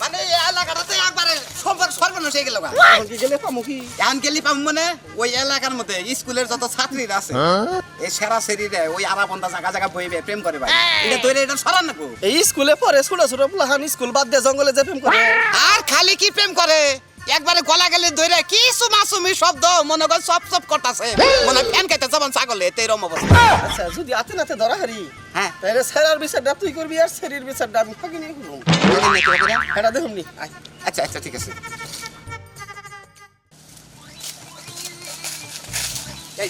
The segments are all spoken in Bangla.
মানে এই এলাকাটাতে একবারে সম্পর্ক সর্বনাশ হয়ে গেল গা। এখন কি গেলে পামু কি? এখন গেলি পাবো মানে ওই এলাকার মধ্যে স্কুলের যত ছাত্রীরা আছে এই সেরা সেরিরে ওই আরাবন্দা জায়গা জায়গা বইবে প্রেম করে ভাই। এটা তৈরি এটা সরান নাকো এই স্কুলে পড়ে ছোট ছোট পোলাহান স্কুল বাদ দিয়ে জঙ্গলে যে প্রেম করে। আর খালি কি প্রেম করে? একবারে গলা গেলে দইরে কি সুমাসুমি শব্দ মনে কর সব সব করতাছে। মনে হয় ফ্যান খাইতে যেমন ছাগলে এতে এরম অবস্থা। আচ্ছা যদি আতে নাতে ধরা হারি হ্যাঁ। তাহলে স্যারের বিচারটা তুই করবি আর শরীর বিচারটা আমি ফাঁকি নিয়ে এটা দেখুন আচ্ছা আচ্ছা ঠিক আছে। এই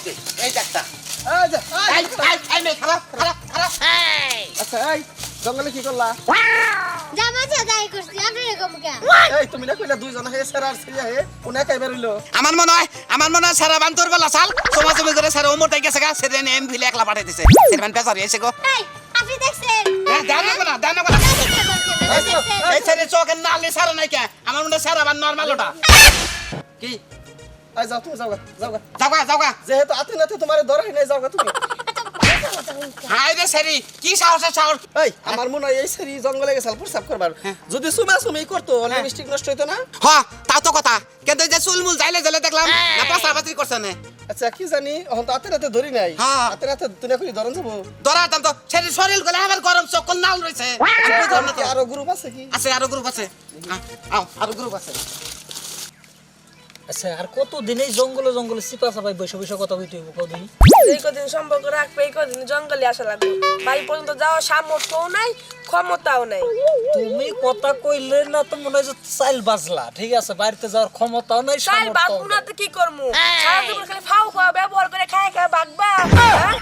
আচ্ছা এই জঙ্গলে কি করলা? আমার মনে হয় আমার মনে হয় সারা বান্তর বলা সাল সমাজমি করে সারা ওমর তাই গেছে গা সেটা এম ভিলে একলা পাঠিয়ে দিছে। সেরমান পেছারি এসে গো। আপনি দেখছেন? নালি সারা নাই কে? আমার মনে সারা বান নরমাল ওটা। কি? আয় যাও তুমি যাও যাও যেহেতু আতে নাতে তোমার নাই যাও তুমি। হাই রে সেরি কি সাহসের সাহস? এই আমার মনে হয় এই সেরি জঙ্গলে গেছাল প্রসাব করবার। যদি সুমা সুমি করতো লিপস্টিক নষ্ট হইতো না? তো কথা। কিন্তু যে চুলমুল যাইলে দেখলাম না পাশাপাশি করছে না। আচ্ছা কি জানি এখন তো আতে নাতে ধরি নাই। হ্যাঁ। আতে রাতে তুই করি ধরন যাব। ধরা দাম তো। সেরি শরীর গলে আমার গরম চকল নাল রয়েছে? আমি বুঝলাম না তো। আরও গ্রুপ আছে কি? আছে আরও গ্রুপ আছে। আ- আও আরও গ্রুপ আছে। আচ্ছা আর কতদিন এই জঙ্গলে জঙ্গলে সিপা সাপাই বসে বসে কথা বলতে হইব কদিন এই কদিন সম্পর্ক রাখবে এই কদিন জঙ্গলে আসা লাগবে। বাড়ি পর্যন্ত যাওয়ার সামর্থ্যও নাই ক্ষমতাও নাই। তুমি কথা কইলে না তো মনে হয় যে চাইল বাজলা ঠিক আছে? বাড়িতে যাওয়ার ক্ষমতাও নাই চাই সামর্থ্যও বাঁচবো না তো কি সারা জীবন খালি ফাউ খাওয়া ব্যবহার করে খায় খায় বাগবা হ্যাঁ?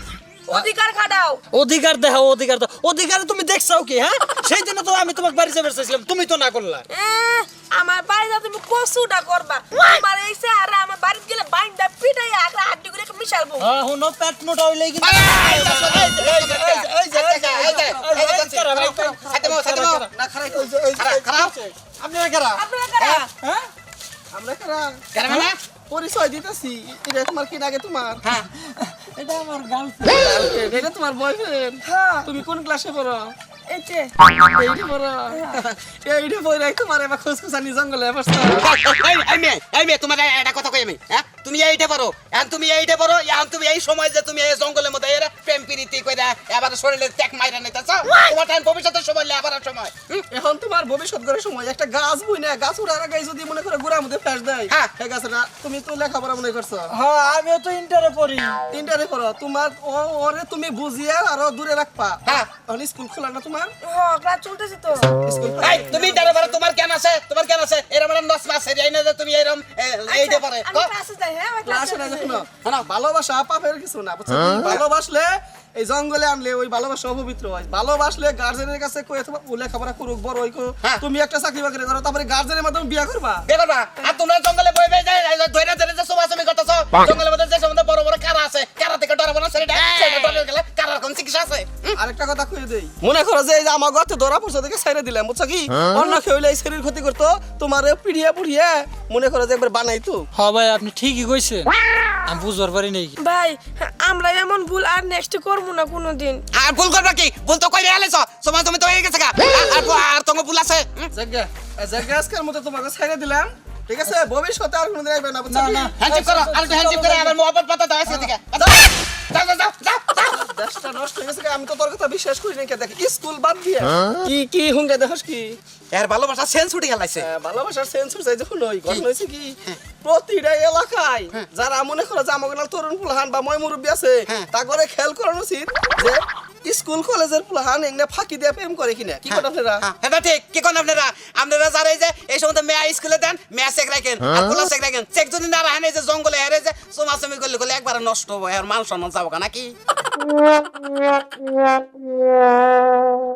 অধিকার খাটাও। অধিকার দেখাও অধিকার দাও অধিকার তুমি দেখছাও কি হ্যাঁ? সেই জন্য তো আমি তোমাকে বাড়ি যাবে চাইছিলাম তুমি তো না করলা। আমার বাড়িতে তুমি কসুটা করবা তোমার এই আর আমার বাড়িতে গেলে বাইন্দা পিটাই আগলা হাড্ডি করে মিশালবো হ্যাঁ হুনো পেট মোটা হইলে আপনারা কারা আপনারা কারা হ্যাঁ আমরা কারা মানে? পরিচয় দিতেছি এটা তোমার কি লাগে তোমার এটা আমার গার্লফ্রেন্ড এটা তোমার বয়ফ্রেন্ড হ্যাঁ তুমি কোন ক্লাসে পড়ো এইতে এইটা পড়ো এইটা পড়ে তোমার এবার খোঁজ জঙ্গলে বসতো এই মেয়ে এই মেয়ে তোমার একটা কথা কই আমি হ্যাঁ তুমি এইটা এখন তুমি এইটা এখন তুমি এই সময় যে তুমি এই জঙ্গলের মধ্যে এরা প্রেম প্রীতি কইরা এবার শরীরে ত্যাগ মাইরা নিতেছ তোমার টাইম ভবিষ্যতের সময় সময় এখন তোমার ভবিষ্যৎ গড়ার সময় একটা গাছ বই না গাছ উড়ার আগে যদি মনে করে গোড়ার মধ্যে ফ্যাস দেয়। হ্যাঁ। সেই গাছটা তুমি তো লেখাপড়া মনে করছ হ্যাঁ আমিও তো ইন্টারে পড়ি তিনটারে পড়ো তোমার ওরে তুমি বুঝিয়ে আরও দূরে রাখবা হ্যাঁ। এখন স্কুল খোলা না তোমার? হ্যাঁ ক্লাস চলতেছে তো। স্কুল এই তুমি পারো তোমার কেন আছে? তোমার কেন আছে? এরকম মাস এই যে তুমি এরকম এইটা পারে। আমি ক্লাসে যাই হ্যাঁ ক্লাসে না ভালোবাসা পাপের কিছু না বুঝছ? ভালোবাসলে এই জঙ্গলে আনলে ওই ভালোবাসা অপবিত্র হয়। ভালোবাসলে গার্জেনের কাছে কই তোমার লেখাপড়া করুক বড় হই হ্যাঁ। তুমি একটা চাকরি বাকরি করো তারপরে গার্জেনের মাধ্যমে বিয়ে করবা? বের করবা? আর তোমরা জঙ্গলে বই বই যাই ধরে ধরে যে সুবাসমি করতেছ জঙ্গলের মধ্যে কথা কই দেই। মনে করো যে আমার ধরা পড়ছে ছেড়ে দিলাম বুঝছ কি? অন্য কেউ এই শরীর ক্ষতি করতো তোমার পিড়িয়ে পুড়িয়ে মনে করো যে একবার বানাইতো হ্যাঁ ভাই আপনি ঠিকই কইছেন। আমি বুঝবার পারি নাই। ভাই আমরা এমন ভুল আর নেক্সট করব না কোনোদিন। আর ভুল করবা কি? ভুল তো কইরে আলেছ সময় তুমি তো হয়ে গেছে গা। আর- আর তোমার ভুল আছে। হুম? জায়গা জায়গা আজকের মতো তোমাকে ছেড়ে দিলাম। ঠিক আছে? ভবিষ্যতে আর কোনোদিন আসবে না বুঝছ না। হ্যান্ডশেক করো আর হ্যান্ডশেক করে আবার মোবাইল পাতা দাও থেকে। যাও যাও যাও নষ্ট হয়ে গেছে আমি তো তোর কথা বিশ্বাস করি না দেখ? স্কুল বাদ দিয়ে? কি কি হুঙ্গে দেখোস কি? এর ভালোবাসা সেন্স উঠে গেলাইছে। ভালোবাসার সেন্সর চাই যখন ওই ঘটনা হয়েছে কি? প্রতিটা এলাকায় যারা মনে করে যে আমাকে তরুণ ফুলহান বা ময় মুরব্বী আছে হ্যাঁ। তা করে খেয়াল করানো উচিত যে স্কুল কলেজের ফুলহান এগুলো ফাঁকি দিয়ে প্রেম করে কিনা। কি কথা আপনারা? হ্যাঁ, এটা ঠিক। কি কোন আপনারা? আপনারা যারা এই যে এই সময় মেয়া স্কুলে দেন মেয়া চেক রাখেন আর পোলা চেক রাখেন চেক যদি না রাখেন এই যে জঙ্গলে হেরে যে সোমাসমি করলে করলে একবার নষ্ট হবে আর মান সম্মান যাব নাকি?